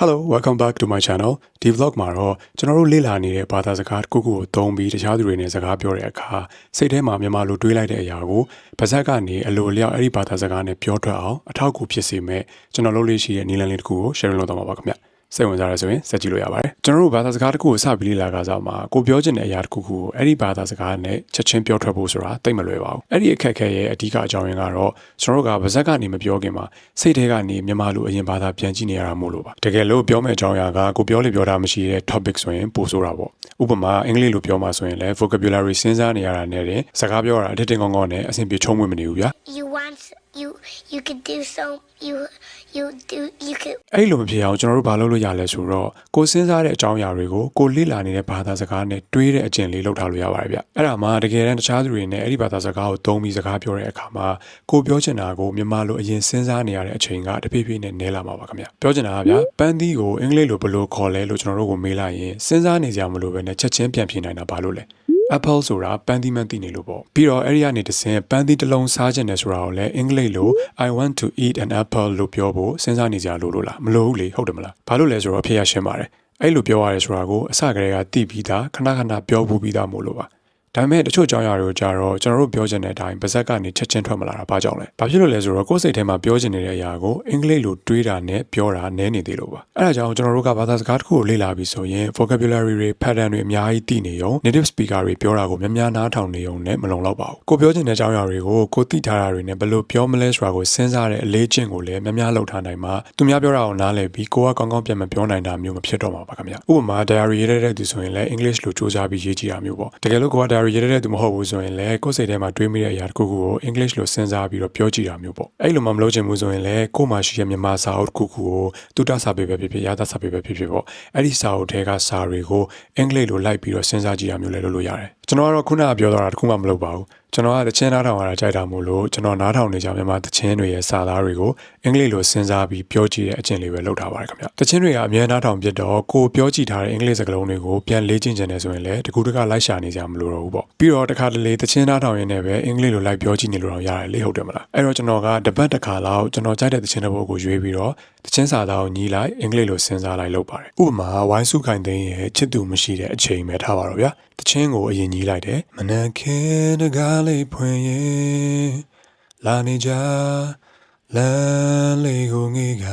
Hello welcome back to my channel ဒီ vlog မှာတော့ကျွန်တော်တို့လေ့လာနေတဲ့ဘာသာစကားတစ်ခုခုကိုသုံးပြီးတခြားသူတွေနဲ့စကားပြောတဲ့အခါစိတ်ထဲမှာမြန်မာလိုတွေးလိုက်တဲ့အရာကိုပါဇက်ကနေအလိုအလျောက်အဲ့ဒီဘာသာစကားနဲ့ပြောထွက်အောင်အထောက်အကူဖြစ်စေမဲ့ကျွန်တော်လုပ်လို့ရှိတဲ့နည်းလမ်းလေးတစ်ခုကို sharing လုပ်တော့မှာပါခင်ဗျ စိတ်ဝင်စားရဆိုရင်စက်ကြည့်လို့ရပါတယ်ကျွန်တော်တို့ဘာသာစကားတစ်ခုကိုစပြီးလေ့လာကြစားမှာကိုပြောချင်တဲ့အရာတစ်ခုခုကိုအဲ့ဒီဘာသာစကားနဲ့ချက်ချင်းပြောထွက်ဖို့ဆိုတာတိတ်မလွယ်ပါဘူးအဲ့ဒီအခက်အခဲရဲ့အဓိကအကြောင်းရင်းကတော့ကျွန်တော်တို့ကဗဇက်ကနေမပြောခင်မှာစိတ်ထဲကနေမြန်မာလိုအရင်ဘာသာပြန်ကြည့်နေရတာမို့လို့ပါတကယ်လို့ပြောမယ့်အကြောင်းအရာကကိုပြောလေပြောတာမရှိတဲ့ topic ဆိုရင်ပိုဆိုတာပေါ့ဥပမာအင်္ဂလိပ်လိုပြောမှာဆိုရင်လည်း vocabulary စဉ်းစားနေရတာနဲ့တင်စကားပြောတာအထက်တင်ကောင်းကောင်းနဲ့အဆင်ပြေချုံးမွေ့မနေဘူးဗျာ you want you you could do so you you do you could အဲ့လိုမဖြစ်အောင်ကျွန်တော်တို့ဘာလုပ်လို့ရလဲဆိုတော့ကိုစဉ်းစားတဲ့အကြောင်းအရာတွေကိုကိုလေ့လာနေတဲ့ဘာသာစကားနဲ့တွေးတဲ့အကျင့်လေးလုပ်ထားလို့ရပါတယ်ဗျအဲ့ဒါမှတကယ်တမ်းတခြားသူတွေနဲ့အဲ့ဒီဘာသာစကားကိုသုံးပြီးစကားပြောတဲ့အခါမှာကိုပြောချင်တာကိုမြန်မာလိုအရင်စဉ်းစားနေရတဲ့အချိန်ကတဖြည်းဖြည်းနဲ့နည်းလာမှာပါခင်ဗျပြောချင်တာကဗျပန်းသီးကိုအင်္ဂလိပ်လိုဘယ်လိုခေါ်လဲလို့ကျွန်တော်တို့ကိုမေးလိုက်ရင်စဉ်းစားနေကြမလို့ပဲနဲ့ချက်ချင်းပြန်ဖြေနိုင်တာဘာလို့လဲ Apple ဆိုတာပန်းသီးမှန်းသိနေလို့ပေါ့ပြီးတော့အဲ့ဒီကနေတစ်ဆင့်ပန်းသီးတစ်လုံးစားခြင်းနဲ့ဆိုတာကိုလည်းအင်္ဂလိပ်လို I want to eat an apple လို့ပြောဖို့စဉ်းစားနေကြလို့လို့လားမလို့ဘူးလေဟုတ်တယ်မလားဘာလို့လဲဆိုတော့အဖြစ်ရရှင်းပါတယ်အဲ့လိုပြောရတယ်ဆိုတာကိုအစကတည်းကသိပြီးသားခဏခဏပြောဖို့ပြီးသားမို့လို့ပါ ဒါပေမဲ့တချို့ကြောင်းရတွေကိုကြတော့ကျွန်တော်တို့ပြောချင်တဲ့အတိုင်းပါဇက်ကနေချက်ချင်းထွက်မလာတာဘာကြောင့်လဲ။ဘာဖြစ်လို့လဲဆိုတော့ကိုယ်စိတ်ထဲမှာပြောချင်နေတဲ့အရာကိုအင်္ဂလိပ်လိုတွေးတာနဲ့ပြောတာနည်းနေသေးလို့ပါ။အဲဒါကြောင့်ကျွန်တော်တို့ကဘာသာစကားတစ်ခုကိုလေ့လာပြီးဆိုရင် vocabulary တွေ pattern တွေအများကြီးသိနေရုံ native speaker တွေပြောတာကိုများများနားထောင်နေရုံနဲ့မလုံလောက်ပါဘူး။ကိုပြောချင်တဲ့အကြောင်းအရာတွေကိုကိုသိထားတာတွေနဲ့ဘယ်လိုပြောမလဲဆိုတာကိုစဉ်းစားတဲ့အလေးကျင့်ကိုလည်းများများလုပ်ထားနိုင်မှာသူများပြောတာကိုနားလည်ပြီးကိုကကောင်းကောင်းပြန်မပြောနိုင်တာမျိုးမဖြစ်တော့မှာပါခင်ဗျ။ဥပမာ diary ရေးတဲ့သူဆိုရင်လည်း English လိုစူးစမ်းပြီးရေးကြည့်ရမျိုးပေါ့။တကယ်လို့ကိုက diary ရေးတဲ့သူမဟုတ်ဘူးဆိုရင်လည်းကိုယ်စိတ်ထဲမှာတွေးမိတဲ့အရာတစ်ခုခုကို English လိုစဉ်းစားပြီးတော့ပြောကြည့်တာမျိုးပေါ့အဲ့လိုမှမလုပ်ချင်ဘူးဆိုရင်လည်းကိုယ်မှာရှိတဲ့မြန်မာစာအုပ်တစ်ခုခုကိုတူတာစာပေပဲဖြစ်ဖြစ်ရတာစာပေပဲဖြစ်ဖြစ်ပေါ့အဲ့ဒီစာအုပ်ထဲကစာတွေကိုအင်္ဂလိပ်လိုလိုက်ပြီးတော့စဉ်းစားကြည့်ရမျိုးလည်းလုပ်လို့ရတယ်ကျွန်တော်ကတော့ခုနကပြောတော့တာတစ်ခုမှမလုပ်ပါဘူး ကျွန်တော်ကတချင်းနားထောင်ရတာကြိုက်တာမို့လို့ကျွန်တော်နားထောင်နေကြမြန်မာတချင်းတွေရဲ့စာသားတွေကိုအင်္ဂလိပ်လိုစဉ်းစားပြီးပြောကြည့်တဲ့အကျင့်လေးပဲလုပ်ထားပါတယ်ခင်ဗျတချင်းတွေကအများနားထောင်ပြတော့ကိုပြောကြည့်ထားတဲ့အင်္ဂလိပ်စကားလုံးတွေကိုပြန်လေ့ကျင့်ကြတယ်ဆိုရင်လည်းတကူတကလိုက်ရှာနေကြမလို့တော့ဘူးပေါ့ပြီးတော့တခါတလေတချင်းနားထောင်ရင်းနဲ့ပဲအင်္ဂလိပ်လိုလိုက်ပြောကြည့်နေလို့တော့ရတယ်လေဟုတ်တယ်မလားအဲ့တော့ကျွန်တော်ကတပတ်တစ်ခါလောက်ကျွန်တော်ကြိုက်တဲ့တချင်းတစ်ပုဒ်ကိုရွေးပြီးတော့တချင်းစာသားကိုညီးလိုက်အင်္ဂလိပ်လိုစဉ်းစားလိုက်လုပ်ပါတယ်ဥပမာဝိုင်းစုခိုင်သိန်းရဲ့ချစ်သူမရှိတဲ့အချိန်ပဲထားပါတော့ဗျာတချင်းကိုအရင်ညီးလိုက်တယ်မနက်ခင်းတကားလေးဖွင့်ရင်လာနေကြလမ်းလေးကိုငေးက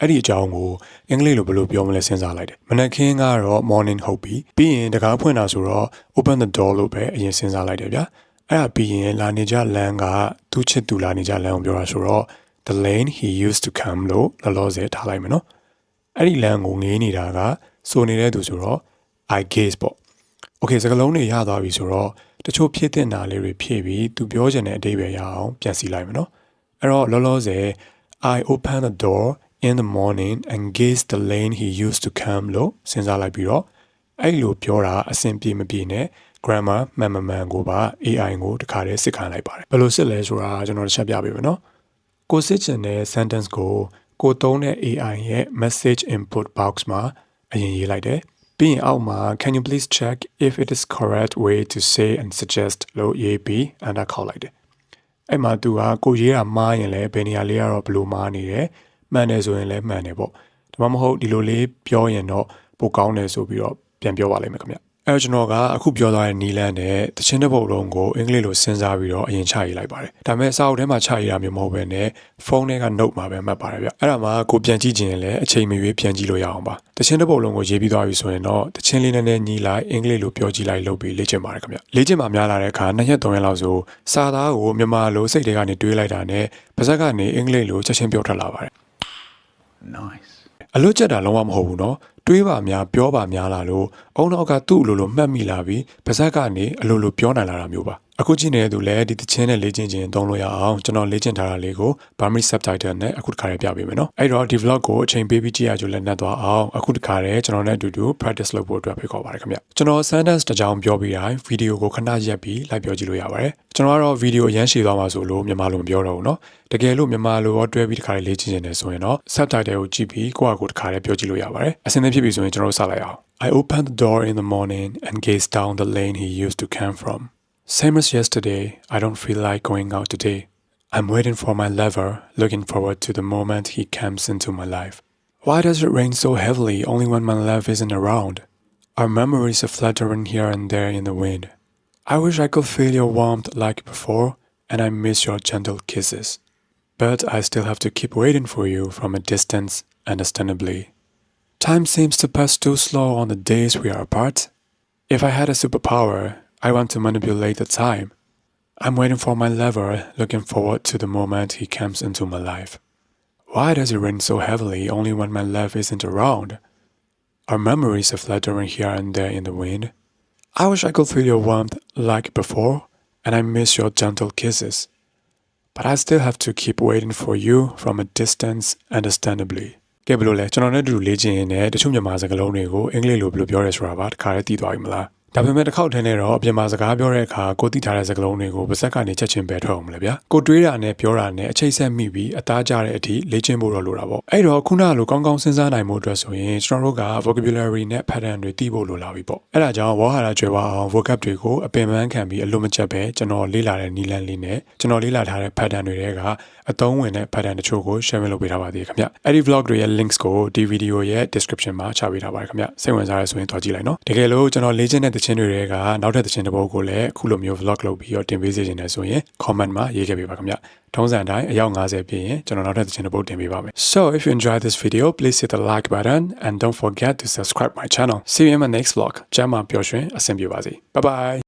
အဲ့ဒီအကြောင်းကိုအင်္ဂလိပ်လိုဘယ်လိုပြောမလဲစဉ်းစားလိုက်တယ်မနက်ခင်းကတော့ morning ဟုတ်ပြီပြီးရင်တကားဖွင့်တာဆိုတော့ open the door လို့ပဲအရင်စဉ်းစားလိုက်တယ်ဗျာအဲ့ဒါပြီးရင်လာနေကြလမ်းကသူ့ချစ်သူလာနေကြလမ်းကိုပြောတာဆိုတော့ the lane he used to come လို့လောလောဆယ်ထားလိုက်မယ်နော်အဲ့ဒီလမ်းကိုငေးနေတာကစိုးနေတဲ့သူဆိုတော့ I guess ပေါ့ okay စကားလုံးတွေရသွားပြီဆိုတော့ တချို့ဖြစ်တဲ့နာလေးတွေဖြည့်ပြီးသူပြောချင်တဲ့အဓိပ္ပာယ်ရအောင်ပြန်စီလိုက်မယ်နော်အဲ့တော့လောလောဆယ် I open the door in the morning and guess the lane he used to come လို့စဉ်းစားလိုက်ပြီးတော့အဲ့လိုပြောတာအဆင်ပြေမပြေနဲ့ grammar မှန်မမှန်ကိုပါ AI ကိုတခါတည်းစစ်ခံလိုက်ပါတယ်ဘယ်လိုစစ်လဲဆိုတာကျွန်တော်တစ်ချက်ပြပေးမယ်နော်ကိုစစ်ချင်တဲ့ sentence ကိုကိုသုံးတဲ့ AI ရဲ့ message input box မှာအရင်ရေးလိုက်တယ် ပြီးရင်အောက်မှာ can you please check if it is correct way to say and suggest လို့ရေးပြီး enter ခေါက်လိုက်တယ်အဲ့မှာသူကကိုရေးတာမှားရင်လည်းဘယ်နေရာလေးကတော့ဘလို့မှားနေတယ်မှန်တယ်ဆိုရင်လည်းမှန်တယ်ပေါ့ဒါမှမဟုတ်ဒီလိုလေးပြောရင်တော့ပိုကောင်းတယ်ဆိုပြီးတော့ပြန်ပြောပါလိမ့်မယ်ခင်ဗျ အဲတော့ကျွန်တော်ကအခုပြောသွားတဲ့နီလန်နဲ့တချင်းတစ်ပုတ်လုံးကိုအင်္ဂလိပ်လိုစဉ်းစားပြီးတော့အရင်ချရေးလိုက်ပါတယ်ဒါပေမဲ့စာအုပ်ထဲမှာချရေးတာမျိုးမဟုတ်ဘဲနဲ့ဖုန်းထဲက note မှာပဲမှတ်ပါတယ်ဗျအဲ့ဒါမှကိုပြန်ကြည့်ခြင်းလည်းအချိန်မရွေးပြန်ကြည့်လို့ရအောင်ပါတချင်းတစ်ပုတ်လုံးကိုရေးပြီးသွားပြီဆိုရင်တော့တချင်းလေးနည်းနည်းညီလိုက်အင်္ဂလိပ်လိုပြောကြည့်လိုက်လုပ်ပြီးလေ့ကျင့်ပါတယ်ခင်ဗျလေ့ကျင့်မှာများလာတဲ့အခါနှစ်ရက်သုံးရက်လောက်ဆိုစာသားကိုမြန်မာလိုစိတ်တွေကနေတွေးလိုက်တာနဲ့ပါဇက်ကနေအင်္ဂလိပ်လိုချက်ချင်းပြောထွက်လာပါတယ် Nice. အလွတ်ကျက်တာလုံးဝမဟုတ်ဘူးเนาะ တွေးပါများပြောပါများလာလို့အုံနောက်ကသူ့အလိုလိုမှတ်မိလာပြီးပါဇက်ကနေအလိုလိုပြောနိုင်လာတာမျိုးပါ အခုကြည့်နေတဲ့သူလည်းဒီသချင်းနဲ့လေ့ကျင့်ခြင်းသုံးလို့ရအောင်ကျွန်တော်လေ့ကျင့်ထားတာလေးကို Burmese subtitle နဲ့အခုတစ်ခါလေးပြပေးမယ်နော်အဲ့တော့ဒီ vlog ကိုအချိန်ပေးပြီးကြည့်ရကြလက်နဲ့သွားအောင်အခုတစ်ခါလေးကျွန်တော်နဲ့အတူတူ practice လုပ်ဖို့အတွက်ဖိတ်ခေါ်ပါရခင်ဗျကျွန်တော် sentence တစ်ကြောင်ပြောပြီးတိုင်း video ကိုခဏရပ်ပြီးလိုက်ပြောကြည့်လို့ရပါတယ်ကျွန်တော်ကတော့ video အရန်ရှည်သွားမှာဆိုလို့မြန်မာလိုမပြောတော့ဘူးနော်တကယ်လို့မြန်မာလိုရောတွဲပြီးတစ်ခါလေးလေ့ကျင့်ခြင်းနဲ့ဆိုရင်တော့ subtitle ကိုကြည့်ပြီးကိုယ့်အကိုတစ်ခါလေးပြောကြည့်လို့ရပါတယ်အဆင်သင့်ဖြစ်ပြီဆိုရင်ကျွန်တော်စလိုက်အောင် I opened the door in the morning and gazed down the lane he used to come from Same as yesterday, I don't feel like going out today. I'm waiting for my lover, looking forward to the moment he comes into my life. Why does it rain so heavily only when my love isn't around? Our memories are fluttering here and there in the wind. I wish I could feel your warmth like before, and I miss your gentle kisses. But I still have to keep waiting for you from a distance, understandably. Time seems to pass too slow on the days we are apart. If I had a superpower, I want to manipulate the time. I'm waiting for my lover, looking forward to the moment he comes into my life. Why does it rain so heavily only when my love isn't around? Our memories are fluttering here and there in the wind. I wish I could feel your warmth like before, and I miss your gentle kisses. But I still have to keep waiting for you from a distance, understandably. ကဲဘယ်လိုလဲကျွန်တော်နဲ့အတူတူလေ့ကျင့်ရင်းနဲ့တချို့မြန်မာစကားလုံးတွေကိုအင်္ဂလိပ်လိုဘယ်လိုပြောရဲဆိုတာပါတခါတည်းသိသွားပြီမလား ဒါပေမဲ့တစ်ခေါက်တည်းနဲ့တော့အပြင်မှာစကားပြောတဲ့အခါကိုသိထားတဲ့စကားလုံးတွေကိုပါဇက်ကနေချက်ချင်းပဲထွက်အောင်မလဲဗျာကိုတွေးတာနဲ့ပြောတာနဲ့အချိတ်ဆက်မိပြီးအသားကျတဲ့အထိလေ့ကျင့်ဖို့တော့လိုတာပေါ့အဲ့တော့ခုနကလိုကောင်းကောင်းစဉ်းစားနိုင်မှုအတွက်ဆိုရင်ကျွန်တော်တို့က vocabulary နဲ့ pattern တွေသိဖို့လိုလာပြီပေါ့အဲ့ဒါကြောင့်ဝါဟာရကျွဲပါအောင် vocab တွေကိုအပင်ပန်းခံပြီးအလိုမကျက်ပဲကျွန်တော်လေ့လာတဲ့နီလန်းလေးနဲ့ကျွန်တော်လေ့လာထားတဲ့ pattern တွေထဲကအသုံးဝင်တဲ့ pattern တချို့ကို share လုပ်ပေးထားပါသေးတယ်ခင်ဗျအဲ့ဒီ vlog တွေရဲ့ links ကိုဒီ video ရဲ့ description မှာချပေးထားပါတယ်ခင်ဗျစိတ်ဝင်စားရဆိုရင်သွားကြည့်လိုက်နော်တကယ်လို့ကျွန်တော်လေ့ကျင့်တဲ့သချင်းတွေတွေကနောက်ထပ်သချင်းတစ်ပုဒ်ကိုလည်းအခုလိုမျိုး vlog လုပ်ပြီးတော့တင်ပေးစေချင်တယ်ဆိုရင် comment မှာရေးခဲ့ပေးပါခင်ဗျထုံးစံအတိုင်းအယောက်50ပြည့်ရင်ကျွန်တော်နောက်ထပ်သချင်းတစ်ပုဒ်တင်ပေးပါမယ် So if you enjoyed this video please hit the like button and don't forget to subscribe my channel see you in my next vlog ကျမ်းမာပျော်ရွှင်အဆင်ပြေပါစေ bye bye